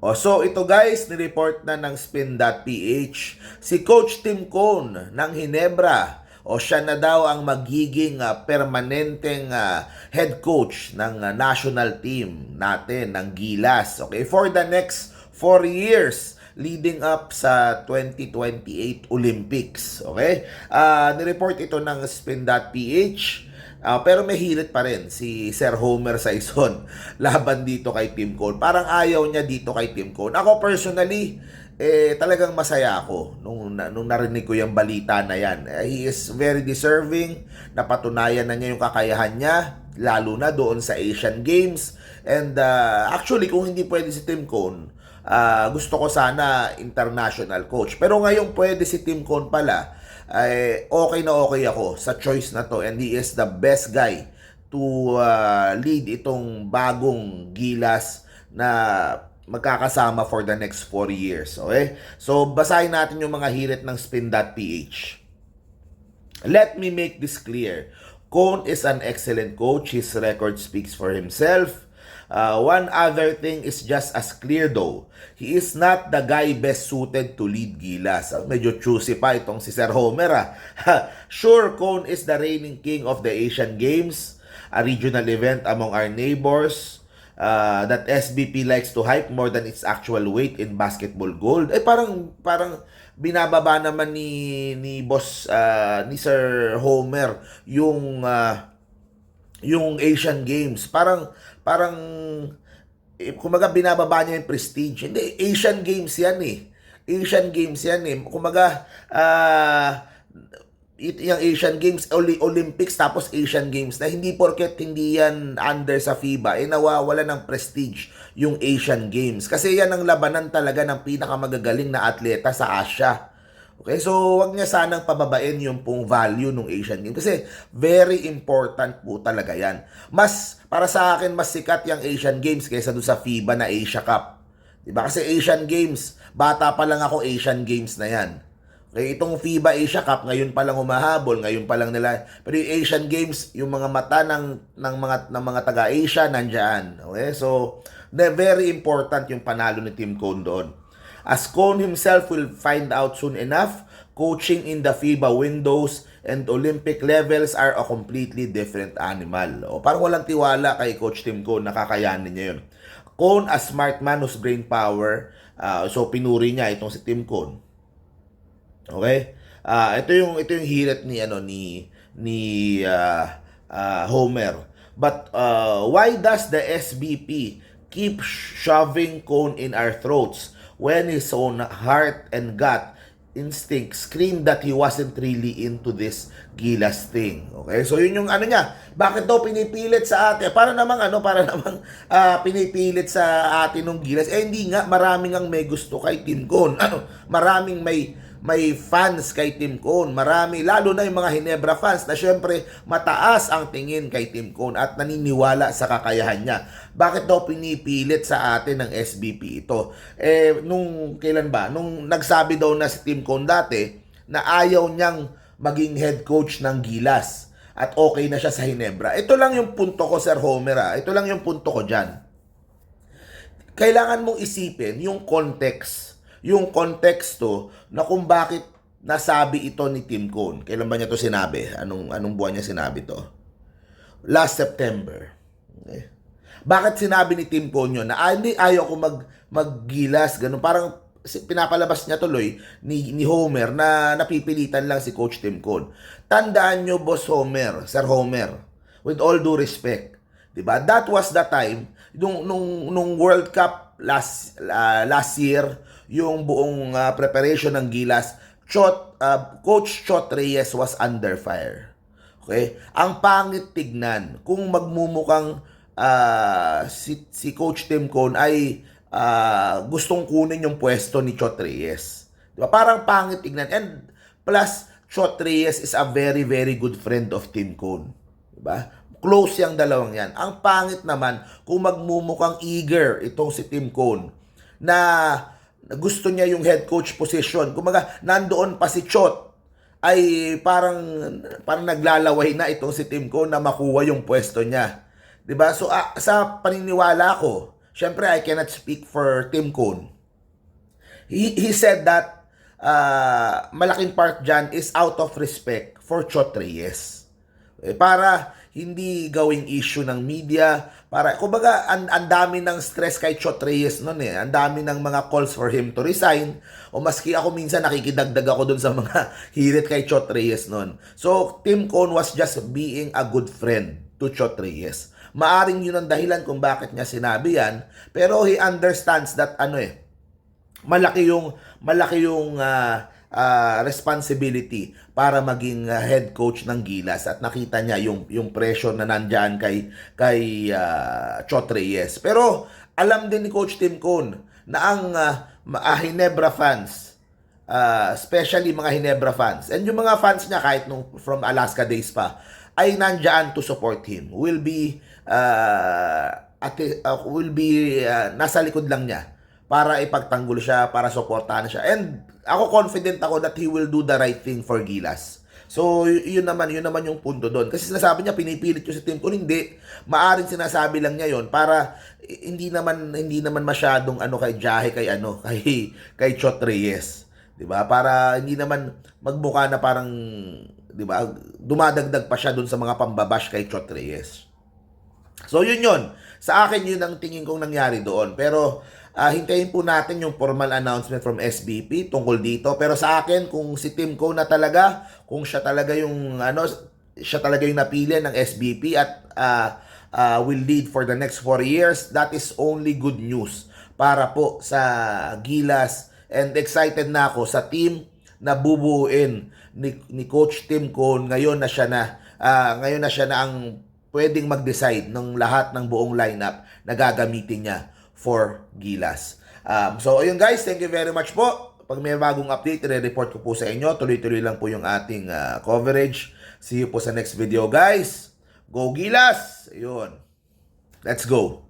O so ito guys, nireport na ng spin.ph si Coach Tim Cone ng Hinebra o siya na daw ang magiging ah, permanenteng ah, head coach ng ah, national team natin ng Gilas. Okay, for the next 4 years leading up sa 2028 Olympics. Okay? Ah, nireport ito ng spin.ph Ah, pero may hilit pa rin si Sir Homer Saison laban dito kay Tim Cone. Parang ayaw niya dito kay Tim Cone. Ako personally, eh, talagang masaya ako nung, nung narinig ko yung balita na yan. Eh, he is very deserving. Napatunayan na niya yung kakayahan niya, lalo na doon sa Asian Games. And ah, actually, kung hindi pwede si Tim Cone, ah, gusto ko sana international coach. Pero ngayon pwede si Tim Cone pala ay okay na okay ako sa choice na to and he is the best guy to uh, lead itong bagong gilas na magkakasama for the next 4 years. Okay? So, basahin natin yung mga hirit ng spin.ph. Let me make this clear. Cone is an excellent coach. His record speaks for himself. Uh, one other thing is just as clear though. He is not the guy best suited to lead Gilas. Ah, Medyo choosy pa itong si Sir Homer. ah. sure, Cone is the reigning king of the Asian Games, a regional event among our neighbors uh, that SBP likes to hype more than its actual weight in basketball gold. Eh parang parang binababa naman ni ni boss ah, ni Sir Homer yung ah, yung Asian Games. Parang parang eh, kumaga binababa niya yung prestige. Hindi Asian Games 'yan eh. Asian Games 'yan eh. Kumaga ah it, yung Asian Games, Olympics, tapos Asian Games na hindi porket hindi yan under sa FIBA, eh nawawala ng prestige yung Asian Games. Kasi yan ang labanan talaga ng pinakamagagaling na atleta sa Asia. Okay, so wag niya sanang pababain yung pong value ng Asian Games kasi very important po talaga yan. Mas, para sa akin, mas sikat yung Asian Games kaysa doon sa FIBA na Asia Cup. Diba? Kasi Asian Games, bata pa lang ako Asian Games na yan. Okay, itong FIBA Asia Cup ngayon pa lang humahabol, ngayon pa lang nila. Pero yung Asian Games, yung mga mata ng ng mga ng mga taga-Asia nandiyan. Okay? So, very important yung panalo ni Team Cone doon. As Cone himself will find out soon enough, coaching in the FIBA windows and Olympic levels are a completely different animal. O, parang walang tiwala kay Coach Tim Cone, nakakayanin niya yun. Cone, a smart man whose brain power, ah, so pinuri niya itong si Tim Cone. Okay? Ah, ito yung ito yung hirit ni ano ni ni ah, ah, Homer. But uh, why does the SBP keep shoving cone in our throats when his own heart and gut instinct screamed that he wasn't really into this Gilas thing. Okay? So yun yung ano niya, bakit daw pinipilit sa ate? Para namang ano, para namang ah, pinipilit sa ate nung Gilas. Eh hindi nga, maraming ang may gusto kay Team Cone. Ano, maraming may may fans kay Team Cone. Marami, lalo na yung mga Hinebra fans na syempre mataas ang tingin kay Team Cone at naniniwala sa kakayahan niya. Bakit daw pinipilit sa atin ng SBP ito? Eh, nung kailan ba? Nung nagsabi daw na si Team Cone dati na ayaw niyang maging head coach ng Gilas at okay na siya sa Hinebra. Ito lang yung punto ko, Sir Homer. ah. Ito lang yung punto ko dyan kailangan mong isipin yung context, yung konteksto na kung bakit nasabi ito ni Tim Cone. Kailan ba niya to sinabi? Anong anong buwan niya sinabi to? Last September. Okay. Bakit sinabi ni Tim Cone yun na ah, hindi ayaw ko mag maggilas ganun parang pinapalabas niya tuloy ni, ni Homer na napipilitan lang si Coach Tim Cone. Tandaan nyo, Boss Homer, Sir Homer, with all due respect, 'di ba? That was the time nung nung nung World Cup last ah, last year, yung buong ah, preparation ng Gilas, Chot ah, Coach Chot Reyes was under fire. Okay? Ang pangit tignan kung magmumukhang ah, si, si Coach Tim Cone ay ah, gustong kunin yung pwesto ni Chot Reyes. Di ba? Parang pangit tignan. And plus, Chot Reyes is a very, very good friend of Tim Cone. Di ba? Close yung dalawang yan. Ang pangit naman kung magmumukhang eager itong si Tim Cone na gusto niya yung head coach position. Kumaga, nandoon pa si Chot ay parang parang naglalaway na itong si Tim Cone na makuha yung pwesto niya. 'Di ba? So ah, sa paniniwala ko, syempre I cannot speak for Tim Cone. He, he said that uh, malaking part dyan is out of respect for Chot Reyes. Eh, para hindi gawing issue ng media, para, kumbaga, ang, ang dami ng stress kay Chot Reyes noon eh. Ang dami ng mga calls for him to resign. O maski ako minsan nakikidagdag ako dun sa mga hirit kay Chot Reyes noon. So, Tim Cone was just being a good friend to Chot Reyes. Maaring yun ang dahilan kung bakit niya sinabi yan. Pero he understands that ano eh, malaki yung malaki yung ah, ah, responsibility para maging ah, head coach ng Gilas. At nakita niya yung yung pressure na nandiyan kay kay ah, Chot Reyes. Pero alam din ni Coach Tim Cone na ang ma- ah, Hinebra fans uh, especially mga Hinebra fans and yung mga fans niya kahit nung from Alaska days pa ay nandyan to support him. Will be uh, at, uh, will be uh, nasa likod lang niya para ipagtanggol siya para suportahan siya and ako confident ako that he will do the right thing for Gilas So, yun naman, yun naman yung punto doon. Kasi sinasabi niya, pinipilit ko si Tim Kun, hindi. Maaring sinasabi lang niya yon para hindi naman hindi naman masyadong ano kay Jahe kay ano kay kay Chot Reyes. 'Di ba? Para hindi naman magmukha na parang 'di ba? Dumadagdag pa siya doon sa mga pambabash kay Chot Reyes. So yun yun. Sa akin yun ang tingin kong nangyari doon. Pero ah, hintayin po natin yung formal announcement from SBP tungkol dito. Pero sa akin kung si Tim Coe na talaga, kung siya talaga yung ano siya talaga yung napili ng SBP at ah, ah, will lead for the next 4 years, that is only good news para po sa Gilas. And excited na ako sa team na bubuuin ni, ni Coach Tim Cone. Ngayon na siya na ah, ngayon na siya na ang pwedeng mag-decide ng lahat ng buong lineup na gagamitin niya for Gilas. Um, so ayun guys, thank you very much po. Pag may bagong update, i-report ko po sa inyo. Tuloy-tuloy lang po yung ating ah, coverage. See you po sa next video guys. Go Gilas! Ayun. Let's go.